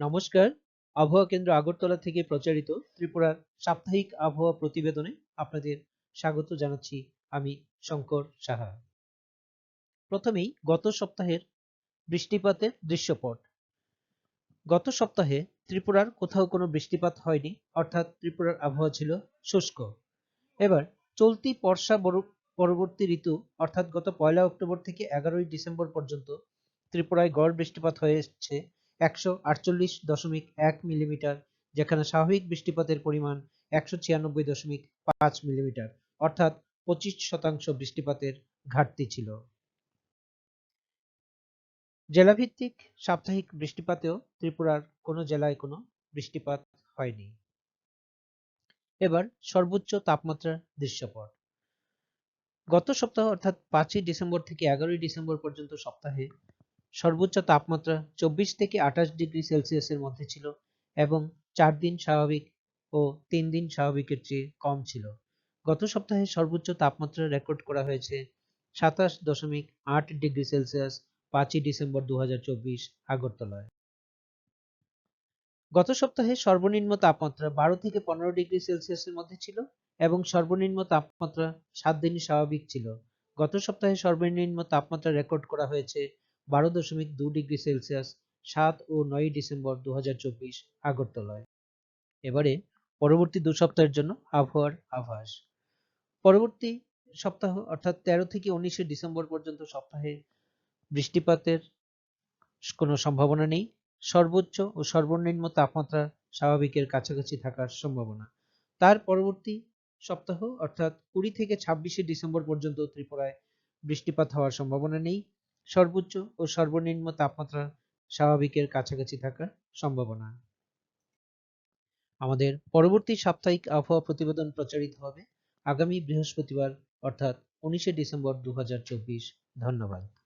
নমস্কার। আবহাওয়া কেন্দ্র আগরতলা থেকে প্রচারিত ত্রিপুরার সাপ্তাহিক আবহাওয়া প্রতিবেদনে আপনাদের স্বাগত জানাচ্ছি আমি শঙ্কর সাহা। প্রথমেই গত সপ্তাহের বৃষ্টিপাতের দৃশ্যপট। গত সপ্তাহে ত্রিপুরার কোথাও কোনো বৃষ্টিপাত হয়নি, অর্থাৎ ত্রিপুরার আবহাওয়া ছিল শুষ্ক। এবার চলতি বর্ষা বর- পরবর্তী ঋতু, অর্থাৎ গত পয়লা অক্টোবর থেকে এগারোই ডিসেম্বর পর্যন্ত ত্রিপুরায় গড় বৃষ্টিপাত হয়ে এসছে একশো আটচল্লিশ দশমিক এক মিলিমিটার, যেখানে স্বাভাবিক বৃষ্টিপাতের পরিমাণ একশো ছিয়ানব্বই দশমিক পাঁচ মিলিমিটার, অর্থাৎ পঁচিশ শতাংশ বৃষ্টিপাতের ঘাটতি ছিল। জেলাভিত্তিক সাপ্তাহিক বৃষ্টিপাতেও ত্রিপুরার কোনো জেলায় কোনো বৃষ্টিপাত হয়নি। এবার সর্বোচ্চ তাপমাত্রার দৃশ্যপট। গত সপ্তাহ, অর্থাৎ পাঁচই ডিসেম্বর থেকে এগারোই ডিসেম্বর পর্যন্ত সপ্তাহে সর্বোচ্চ তাপমাত্রা চব্বিশ থেকে আঠাশ ডিগ্রি সেলসিয়াসের মধ্যে ছিল এবং চার দিন স্বাভাবিক ও তিন দিন স্বাভাবিকের চেয়ে কম ছিল। গত সপ্তাহে সর্বোচ্চ তাপমাত্রা রেকর্ড করা হয়েছে সাতাশ দশমিক আট ডিগ্রি সেলসিয়াস পাঁচই ডিসেম্বর দু আগরতলায়। গত সপ্তাহে সর্বনিম্ন তাপমাত্রা বারো থেকে পনেরো ডিগ্রি সেলসিয়াসের মধ্যে ছিল এবং সর্বনিম্ন তাপমাত্রা সাত দিন স্বাভাবিক ছিল। গত সপ্তাহে সর্বনিম্ন তাপমাত্রা রেকর্ড করা হয়েছে বারো দশমিক দু ডিগ্রি সেলসিয়াস সাত ও নয় ডিসেম্বর দু আগরতলায়। এবারে পরবর্তী দু সপ্তাহের জন্য আবহাওয়ার আভাস। পরবর্তী সপ্তাহ অর্থাৎ তেরো থেকে উনিশে ডিসেম্বর পর্যন্ত সপ্তাহে বৃষ্টিপাতের কোনো সম্ভাবনা নেই। সর্বোচ্চ ও সর্বনিম্ন তাপমাত্রা স্বাভাবিকের কাছাকাছি থাকার সম্ভাবনা। তার পরবর্তী সপ্তাহ অর্থাৎ কুড়ি থেকে ছাব্বিশে ডিসেম্বর পর্যন্ত ত্রিপুরায় বৃষ্টিপাত হওয়ার সম্ভাবনা নেই। সর্বোচ্চ ও সর্বনিম্ন তাপমাত্রা স্বাভাবিকের কাছাকাছি থাকার সম্ভাবনা। আমাদের পরবর্তী সাপ্তাহিক আবহাওয়া প্রতিবেদন প্রচারিত হবে আগামী বৃহস্পতিবার, অর্থাৎ উনিশে ডিসেম্বর দু হাজার চব্বিশ। ধন্যবাদ।